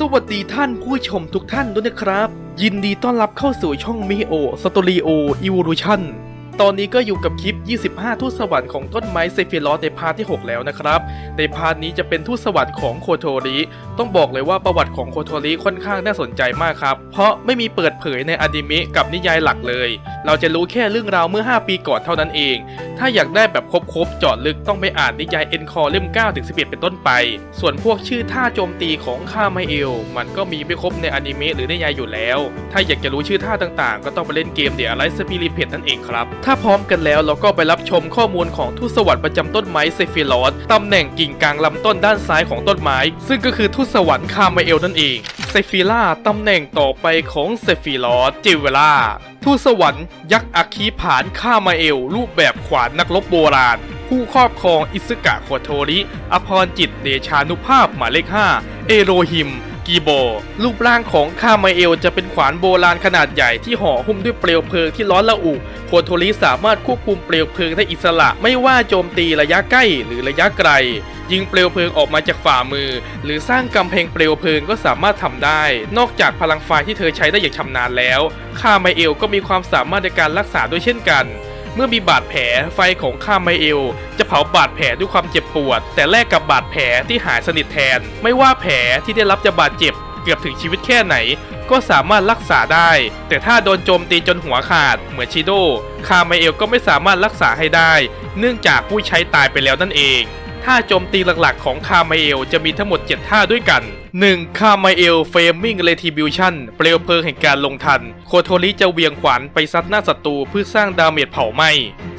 สวัสดีท่านผู้ชมทุกท่านด้วยนะครับ ยินดีต้อนรับเข้าสู่ช่องมิโอสตอรีโออีวิลูชั่น ตอนนี้ก็อยู่กับคลิป 25 ทูตสวรรค์ของต้นไม้เซฟิลอสในพาร์ทที่ 6 แล้วนะครับ ในพาร์ทนี้จะเป็นทูตสวรรค์ของโคโทริ ต้องบอกเลยว่าประวัติของโคโทริค่อนข้างน่าสนใจมากครับ เพราะไม่มีเปิดเผยในอนิเมะกับนิยายหลักเลย เราจะรู้แค่เรื่องราวเมื่อ 5 ปีก่อนเท่านั้นเอง ถ้าอยากได้แบบครบๆเจาะลึกต้องไปอ่านนิยายเอ็นคอเล่ม9ถึง11 เป็นต้นไป ส่วนพวกชื่อท่าโจมตีของคาไมเอล มันก็มีไม่ครบในอนิเมะหรือนิยายอยู่แล้ว ถ้าอยากจะรู้ชื่อท่าต่างๆ ก็ต้องไปเล่นเกมเดียร์ไลท์สปิริเพนั่นเองครับถ้าพร้อมกันแล้วเราก็ไปรับชมข้อมูลของทูตสวรรค์ประจำต้นไม้เซฟิลอสตำแหน่งกิ่งกลางลำต้นด้านซ้ายของต้นไม้ ซึ่งก็คือทูตสวรรค์คาไมเอลนั่นเองเซฟิล่าตำแหน่งต่อไปของเซฟิลอสจิเวล่าทูตสวรรค์ยักษ์อัคคีผานฆ่ามาเอล รูปแบบขวานนักรบโบราณ ผู้ครอบครองอิซึกะโคโทริ อภรจิตเดชานุภาพหมายเลข 5 เอโรฮิม กีโบ รูปร่างของคามาเอลจะเป็นขวานโบราณขนาดใหญ่ที่ห่อหุ้มด้วยเปลวเพลิงที่ร้อนระอุ โคโทริสามารถควบคุมเปลวเพลิงได้อิสระ ไม่ว่าโจมตีระยะใกล้หรือระยะไกล ยิงเปลวเพลิงออกมาจากฝ่ามือ หรือสร้างกำแพงเปลวเพลิงก็สามารถทำได้ นอกจากพลังไฟที่เธอใช้ได้อย่างชำนาญแล้วคาไมเอลก็มีความสามารถในการรักษาด้วยเช่นกัน เมื่อมีบาดแผลไฟของคาไมเอล จะเผาบาดแผลด้วยความเจ็บปวด แต่แลกกับบาดแผลที่หายสนิทแทน ไม่ว่าแผลที่ได้รับจะบาดเจ็บเกือบถึงชีวิตแค่ไหน ก็สามารถรักษาได้ แต่ถ้าโดนโจมตีจนหัวขาด เหมือนชิโดคาไมเอลก็ไม่สามารถรักษาให้ได้ เนื่องจากผู้ใช้ตายไปแล้วนั่นเองท่าโจมตีหลักๆของคาไมเอลจะมีทั้งหมด 7 ท่าด้วยกัน 1. คาไมเอลเฟมมิงเรทิบิวชั่นเปลวเพลิงแห่งการลงทัน โคโทริจะเวียงขวานไปซัดหน้าศัตรูเพื่อสร้างดาเมจเผาไหม้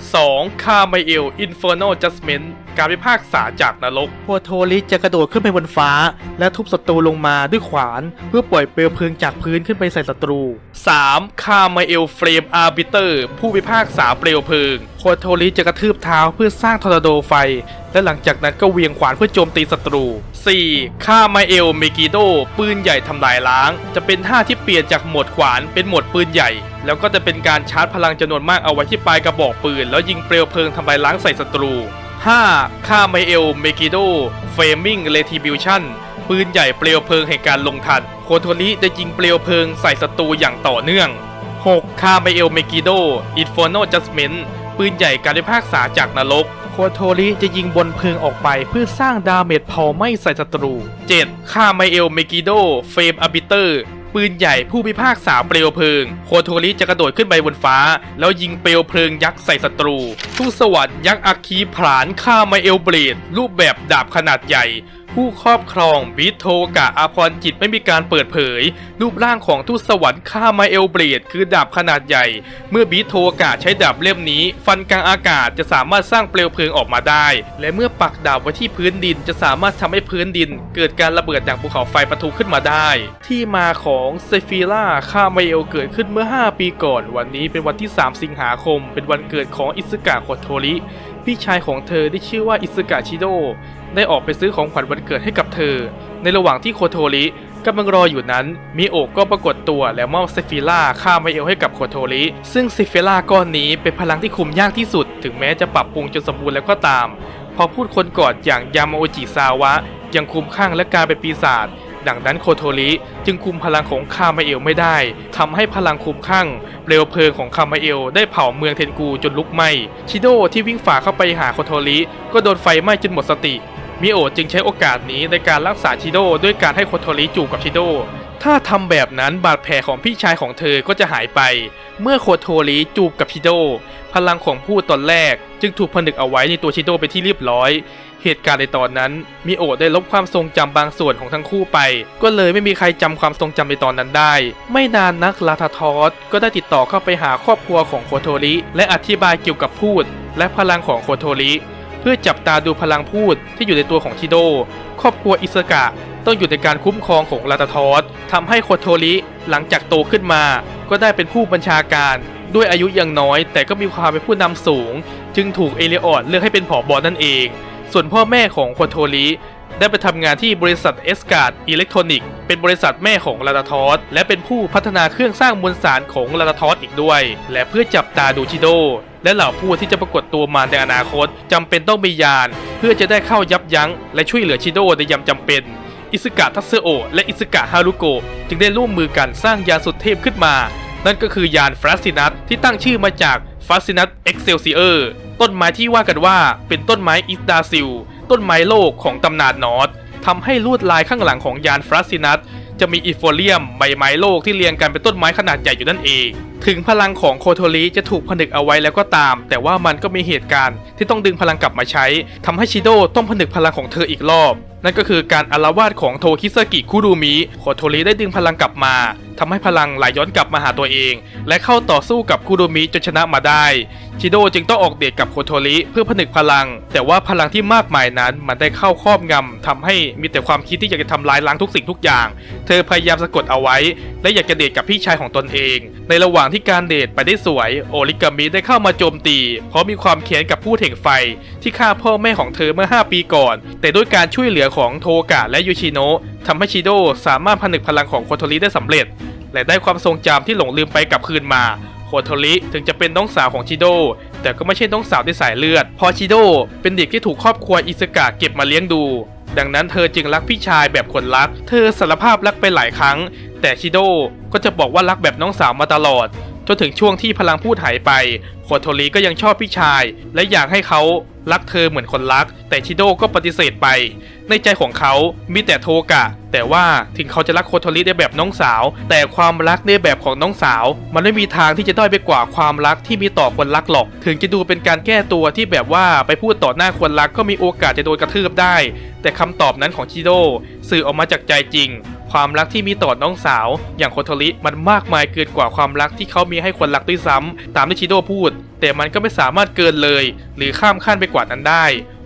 2. คาไมเอลอินเฟอร์โนจัสเมน การพิพากษาจากนรกโคโทริจะกระโดดขึ้นไปบนฟ้า และทุบศัตรูลงมาด้วยขวาน เพื่อปล่อยเปลวเพลิงจากพื้นขึ้นไปใส่ศัตรู 3. คาไมเอลเฟรมอาร์บิเตอร์ ผู้พิพากษาเปลวเพลิงโคโทริจะกระทืบเท้าเพื่อสร้างทอร์นาโดไฟ และหลังจากนั้นก็เวียงขวานเพื่อโจมตีศัตรู 4. คาไมเอลเมกิโด ปืนใหญ่ทำลายล้าง จะเป็นท่าที่เปลี่ยนจากโหมดขวานเป็นโหมดปืนใหญ่ แล้วก็จะเป็นการชาร์จพลังจำนวนมากเอาไว้ที่ปลายกระบอกปืน แล้วยิงเปลวเพลิงทำลายล้างใส่ศัตรู 5. คาไมเอลเมกิโดเฟมมิงเรทิบิวชั่นปืนใหญ่เปลวเพลิงแห่งการลงทัน โคโทริจะยิงเปลวเพลิงใส่ศัตรูอย่างต่อเนื่อง 6. คาไมเอลเมกิโดอินฟอร์โนจัสเมนปืนใหญ่การพิพากษาจากนรก โคโทริจะยิงบนเพลิงออกไปเพื่อสร้างดาเมจเผาไหม้ใส่ศัตรู 7. คาไมเอลเมกิโดเฟมอบิเตอร์ ปืนใหญ่ผู้พิพากษาเปลวเพลิง โคโทริจะกระโดดขึ้นไปบนฟ้า แล้วยิงเปลวเพลิงยักษ์ใส่ศัตรู ทูตสวรรค์ยักษ์อาคีผลานฆ่าไมเอลเบรดรูปแบบดาบขนาดใหญ่ ผู้ครอบครองบิโทกะอาพรจิตไม่มีการเปิดเผย รูปร่างของทูตสวรรค์คาไมเอลเบลดคือดาบขนาดใหญ่ เมื่อบิโทกะใช้ดาบเล่มนี้ ฟันกลางอากาศจะสามารถสร้างเปลวเพลิงออกมาได้ และเมื่อปักดาบไว้ที่พื้นดินจะสามารถทำให้พื้นดิน เกิดการระเบิดอย่างภูเขาไฟปะทุขึ้นมาได้ ที่มาของเซฟิล่าคาไมเอลเกิดขึ้นเมื่อ 5 ปีก่อน วันนี้เป็นวันที่ 3 สิงหาคม เป็นวันเกิดของอิซึกะโคโทริพี่ชายของเธอที่ชื่อว่าอิซึกะชิโด ได้ออกไปซื้อของขวัญวันเกิดให้กับเธอ ในระหว่างที่โคโทริกำลังรออยู่นั้น มิโอะก็ปรากฏตัวแล้วมอบเซฟิล่าฆ่าไมเอลให้กับโคโทริซึ่งเซฟิล่าก้อนนี้เป็นพลังที่คุมยากที่สุด ถึงแม้จะปรับปรุงจนสมบูรณ์แล้วก็ตาม พอพูดคนกอนอย่างยามาโอจิซาวะ ยังคุมข้างและกลายเป็นปีศาจดังนั้นโคโทริจึงคุมพลังของคามาเอลไม่ได้ทำให้พลังคุมข้างเปลวเพลิงของคามาเอลได้เผาเมืองเทนกูจนลุกไหม้ชิโดที่วิ่งฝ่าเข้าไปหาโคโทริก็โดนไฟไหม้จนหมดสติ มิโอจึงใช้โอกาสนี้ในการรักษาชิโดด้วยการให้โคโทริจูบกับชิโด ถ้าทำแบบนั้นบาดแผลของพี่ชายของเธอก็จะหายไป เมื่อโคโทริจูบกับชิโด พลังของผู้ตอนแรก จึงถูกผนึกเอาไว้ในตัวชิโดเป็นที่เรียบร้อย เหตุการณ์ในตอนนั้นมิโอได้ลบความทรงจำบางส่วนของทั้งคู่ไป ก็เลยไม่มีใครจำความทรงจำในตอนนั้นได้ ไม่นานนักลาทาทอสก็ได้ติดต่อเข้าไปหาครอบครัวของโคโทริและอธิบายเกี่ยวกับพูด และพลังของโคโทริ พื่อจับตาดูพลังพูดที่อยู่ในตัวของชิโด ครอบครัวอิสกะต้องอยู่ในการคุ้มครองของลาตาทอสทำให้โคโทริหลังจากโตขึ้นมา ก็ได้เป็นผู้บัญชาการด้วยอายุยังน้อย แต่ก็มีความเป็นผู้นำสูง จึงถูกเอเลออดเลือกให้เป็นผอบอนั่นเอง ส่วนพ่อแม่ของโคโทริ ได้ไปทำงานที่บริษัทเอสการ์ดอิเล็กทรอนิกส์เป็นบริษัทแม่ของลาตาทอสและเป็นผู้พัฒนาเครื่องสร้างมวลสารของลาตาทอสอีกด้วย และเพื่อจับตาดูชิโด และเหล่าผู้ที่จะปรากฏตัวมาในอนาคตจำเป็นต้องมียาน เพื่อจะได้เข้ายับยั้ง และช่วยเหลือชิโดในยามจำเป็น อิอิซึกะทัตเซโอและอิซึกะฮารุโกจึงได้ร่วมมือกันสร้างยานสุดเทพขึ้นมา นั่นก็คือยานฟราสินัสที่ตั้งชื่อมาจากฟราสินัสเอ็กเซลซิเออร์ ต้นไม้ที่ว่ากันว่าเป็นต้นไม้อิสดาซิล ต้นไม้โลกของตำนานนอร์ดทำให้ลวดลายข้างหลังของยานฟราสินัสจะมีอิโฟเลียมใบไม้โลกที่เรียงกันเป็นต้นไม้ขนาดใหญ่อยู่นั่นเอง ถึงพลังของโคโทริจะถูกผนึกเอาไว้แล้วก็ตาม แต่ว่ามันก็มีเหตุการณ์ที่ต้องดึงพลังกลับมาใช้ทำให้ชิโดต้องผนึกพลังของเธออีกรอบ นั่นก็คือการอาละวาดของโทคิสกิคุรุมิ โคโทริได้ดึงพลังกลับมา ทำให้พลังไหลย้อนกลับมาหาตัวเอง และเข้าต่อสู้กับคุรุมิจนชนะมาได้ชิโดจึงต้องออกเดทกับโคโทริเพื่อผนึกพลัง แต่ว่าพลังที่มากมายนั้นมันได้เข้าครอบงำทำให้มีแต่ความคิดที่อยากจะทำลายล้างทุกสิ่งทุกอย่าง เธอพยายามสะกดเอาไว้ และอยากจะเดทกับพี่ชายของตนเอง ในระหว่างที่การเดทไปได้สวย โอริกามิได้เข้ามาโจมตี เพราะมีความแค้นกับผู้เถ่งไฟ ที่ฆ่าพ่อแม่ของเธอเมื่อ 5 ปีก่อน แต่ด้วยการช่วยเหลือของโทกะและยูชิโนะ ทำให้ชิโดสามารถผนึกพลังของโคโทริได้สำเร็จ และได้ความทรงจำที่หลงลืมไปกลับคืนมา โคโทริถึงจะเป็นน้องสาวของชิโด แต่ก็ไม่ใช่น้องสาวด้วยสายเลือดเพอชิโดเป็นเด็กที่ถูกครอบครัวอิสกะเก็บมาเลี้ยงดู ดังนั้นเธอจึงรักพี่ชายแบบคนรัก เธอสารภาพรักไปหลายครั้ง แต่ชิโดก็จะบอกว่ารักแบบน้องสาวมาตลอด จนถึงช่วงที่พลังพูดหายไป โคโทริก็ยังชอบพี่ชาย และอยากให้เขารักเธอเหมือนคนรัก แต่ชิโดก็ปฏิเสธไป ในใจของเขามีแต่โทกะ แต่ว่าถึงเขาจะรักโคโทริในแบบน้องสาว แต่ความรักในแบบของน้องสาว มันไม่มีทางที่จะด้อยไปกว่าความรักที่มีต่อคนรักหรอก ถึงจะดูเป็นการแก้ตัวที่แบบว่าไปพูดต่อหน้าคนรักก็มีโอกาสจะโดนกระทืบได้ แต่คำตอบนั้นของชิโดสื่อออกมาจากใจจริงความรักที่มีต่อน้องสาว อย่างโคโทริมันมากมายเกินกว่าความรักที่เขามีให้คนรักด้วยซ้ำตามที่ชิโดพูด แต่มันก็ไม่สามารถเกินเลย หรือข้ามขั้นไปกว่านั้นได้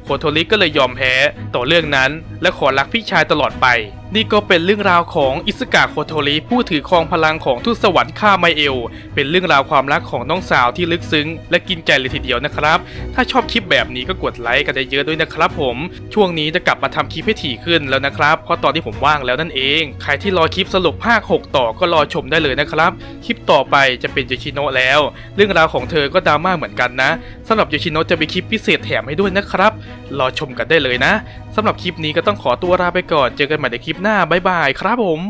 โคโทริก็เลยยอมแพ้ต่อเรื่องนั้น และขอรักพี่ชายตลอดไปนี่ก็เป็นเรื่องราวของอิสกะโคโทริผู้ถือครองพลังของทูตสวรรค์ฆ่าไมเอล เป็นเรื่องราวความรักของน้องสาวที่ลึกซึ้ง และกินใจเลยทีเดียวนะครับ ถ้าชอบคลิปแบบนี้ก็กดไลค์กันเยอะๆด้วยนะครับผม ช่วงนี้จะกลับมาทำคลิปให้ถี่ขึ้นแล้วนะครับ เพราะตอนที่ผมว่างแล้วนั่นเอง ใครที่รอคลิปสรุปภาค 6 ต่อก็รอชมได้เลยนะครับ คลิปต่อไปจะเป็นโยชิโนะแล้ว เรื่องราวของเธอก็ดราม่าเหมือนกันนะสำหรับโยชิโนะจะมีคลิปพิเศษแถมให้ด้วยนะครับ รอชมกันได้เลยนะสำหรับคลิปนี้ก็ต้องขอตัวลาไปก่อน เจอกันใหม่ในคลิปหน้าบายบายครับผม